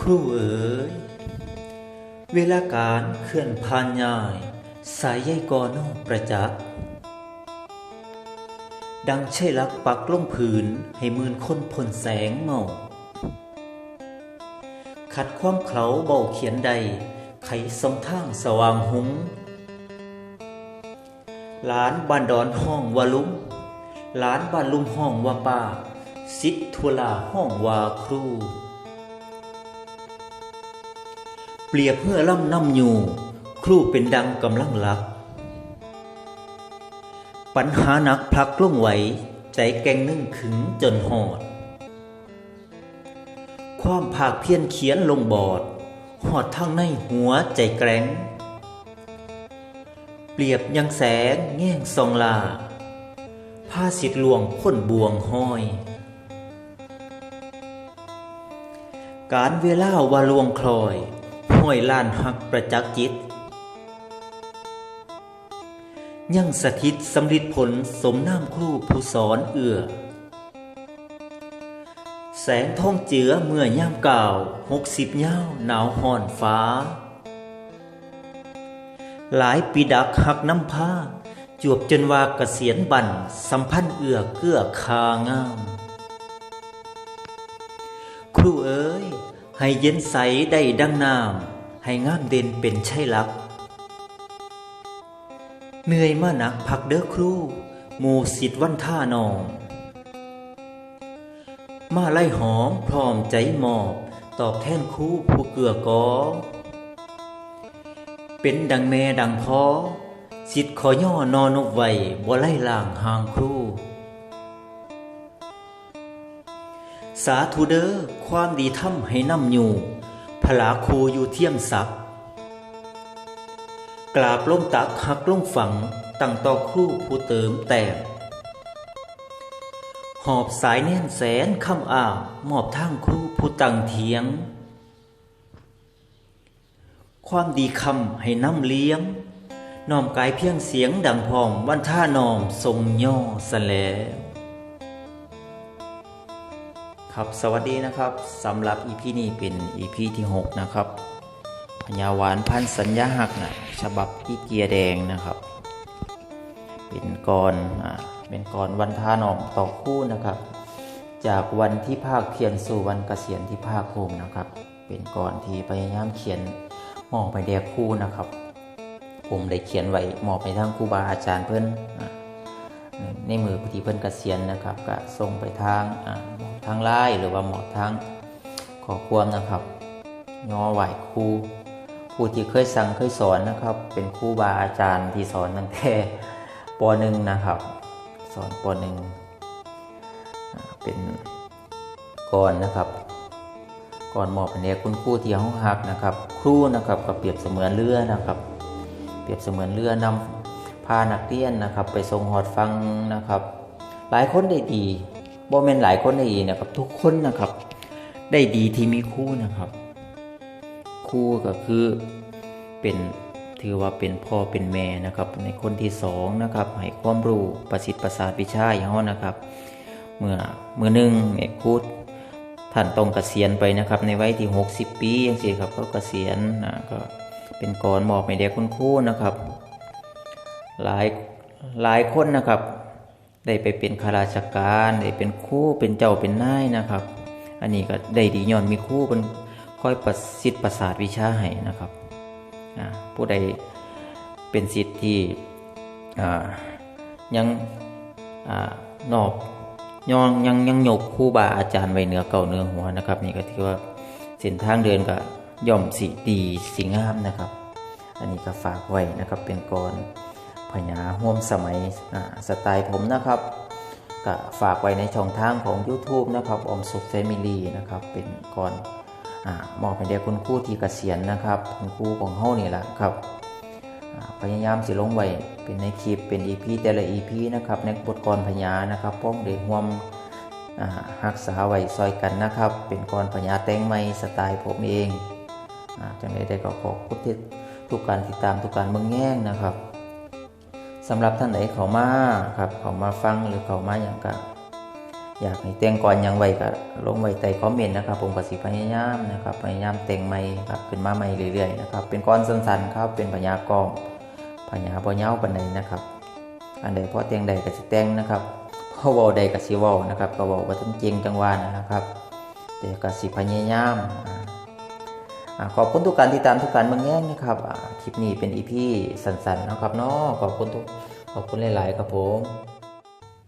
ครูเอ๋ยเวลาการเคลื่อนผ่านย่าย สายใยกอนอกประจักษ์ดังใช่ลักปักลงผืนให้มืนคนพ่นแสงเมา ขัดความเขาเบาเขียนใด ไขสองทางสว่างหุงหลานบ้านดอนห้องว่าลุงหลานบ้านลุงห้องว่าป้าสิทธุลาห้องว่าครู รียบเมื่อล่ำน้ำอยู่ ครูเป็นดังกำลังหลัก ปัญหาหนักพลักลงไหว ใจแกงนึ่งขึงจนหอด ความภาคเพียนเขียนลงบอด หอดทางในหัวใจแกรงเปรียบยังแสงแง่งซองลาผ้าสิทธิ์ลวงพ้นบวงห้อย การเวลาวาลวงคลอย ห้อยล้านหักประจักษ์จิต ยังสถิตสำริดผลสมน้ำครูผู้สอนเอื้อแสงท่องเจือเมื่อย่ามเก่าหกสิบเย้าหนาวห่อนฟ้า หลายปีดักหักน้ำผ้า จวบจนว่าเกษียณบันสัมพันธ์เอื้อเกื้อคางาม ครูเอ๋ยให้เย็นใสได้ดังน้ำ ให้งามเด่นเป็นใช่ลัก เหนื่อยมาหนักพักเด้อครูหมูสิทธิ์วันท่านอง มาไล่หอมพร้อมใจหมอบตอบแทนครูผู้เกือกอ เป็นดังแม่ดังพ่อสิทธิ์ขอย่อนอนกไว้บ่ไล่ล่างห่างครูสาธุเด้อความดีทำให้นำอยู่ พลาคูอยู่เที่ยมศักดิ์กราบลงตักหักลงฝังตั้งต่อครูผู้เติมแต่งหอบสายแน่นแสนคำอ่างมอบทางครูผู้ตั้งเทียง ความดีคำให้น้ำเลี้ยงน้อมกายเพียงเสียงดังพองวันท่านอมทรงย่อสแลว ครับสวัสดีนะครับสำหรับอีพีนี้เป็นอีพีที่ 6 นะครับพญาหวานพันสัญญาหักนะฉบับอีเกียแดงนะครับ เป็นกรอ่าเป็นกรวันทานอมต่อคู่นะครับ จากวันที่ภาคเพียรสู่วันเกษียณที่ภาคภูมินะครับ เป็นกรที่พยายามเขียนหมอไปแดกคู่นะครับ ผมได้เขียนไว้หมอบไปทางครูบาอาจารย์เพื่อนในมือที่เพิ่อนเกษียณนะครับก็ส่งไปทางอ่า ทางไล่หรือว่าหมอบทางขอความนะครับงอไหวครูผู้ที่เคยสั่งเคยสอนนะครับ เป็นครูบาอาจารย์ที่สอนตั้งแต่ปหนึ่งนะครับ สอนปหนึ่งเป็นก่อนนะครับก่อนหมอบอันนี้คุณครูที่ห้องหักนะครับ ครูนะครับก็เปรียบเสมือนเรือนะครับ เปรียบเสมือนเรือนำพานักเรียนนะครับ ไปทรงหอดฟังนะครับ หลายคนได้ดี บ่แม่นหลายคนได้ดีนะครับ ทุกคนนะครับ ได้ดีที่มีครู่นะครับครู่ก็คือเป็นถือว่าเป็นพ่อเป็นแม่นะครับ ในคนที่สองนะครับให้ความรู้ประสิทธิ์ประสาทวิชาอย่างเฮานะครับ เมื่อเมื่อหนึ่งเนี่ครูท่านต้องเกษียณไปนะครับ ในวัยที่ 60 ปีอย่างสี่ครับก็เกษียณนะก็เป็นกรมอบให้เด็กคุณครูนะครับ หลายหลายคนนะครับ ได้ไปเป็นข้าราชการได้เป็นครูเป็นเจ้าเป็นนายนะครับ อันนี้ก็ได้ดีย้อนมีครูเป็นคอยประสิทธิ์ประสาทวิชาให้นะครับผู้ใดเป็นสิทธิ์ที่ยังอนอบยังยังยังยกครูบาอาจารย์ไว้เหนือเก่าเนือหัวนะครับ นี่ก็ถือว่าเส้นทางเดินก็ย่อมสีดีสีงามนะครับ อันนี้ก็ฝากไว้นะครับเป็นกร พญาห่วมสมัยสไตล์ผมนะครับก็ฝากไว้ในช่องทางของ YouTube นะครับอมสุขแฟมิลี่นะครับเป็นกรอ่ามอบให้เด็กคุณครูที่เกษียณนะครับคุณครูของเฮานี่แหละครับพยายามสิลงไว้เป็นในคลิปเป็น EP แต่ละ EP นะครับในบทกรพญานะครับพ้องเดห่วมอ่ารักษาไว้ซอยกันนะครับ เป็นกรพญาแตงไม้สไตล์ผมเองอ่าจังใดได้ก็ขอบคุณทุกการติดตามทุกการเมืองแง่งนะครับ สำหรับท่านไหนเขามาครับ เขามาฟังหรือเขามาอย่างก็อยากให้แต่งก่อนหยังไวก็ลงไว้ใต้คอมเมนต์นะครับผมก็สิพยายามนะครับพยายามแต่งใหม่ครับขึ้นมาใหม่เรื่อยๆนะครับเป็นก้อนสั้นๆครับเป็นพญากองพญาบ่ยาปานใดนะครับ อันใดพอแต่งใดก็สิแต่งนะครับพอเว้าใดก็สิเว้านะครับก็เว้าบ่ทันเก่งจังหวะนะครับแต่ก็สิพยายามอ่าอ่า ขอบคุณทุกการติดตามทุกการบางแง่นะครับคลิปนี้เป็นอีพีสั้นๆนะครับเนาะขอบคุณทุกขอบคุณหลายๆครับผม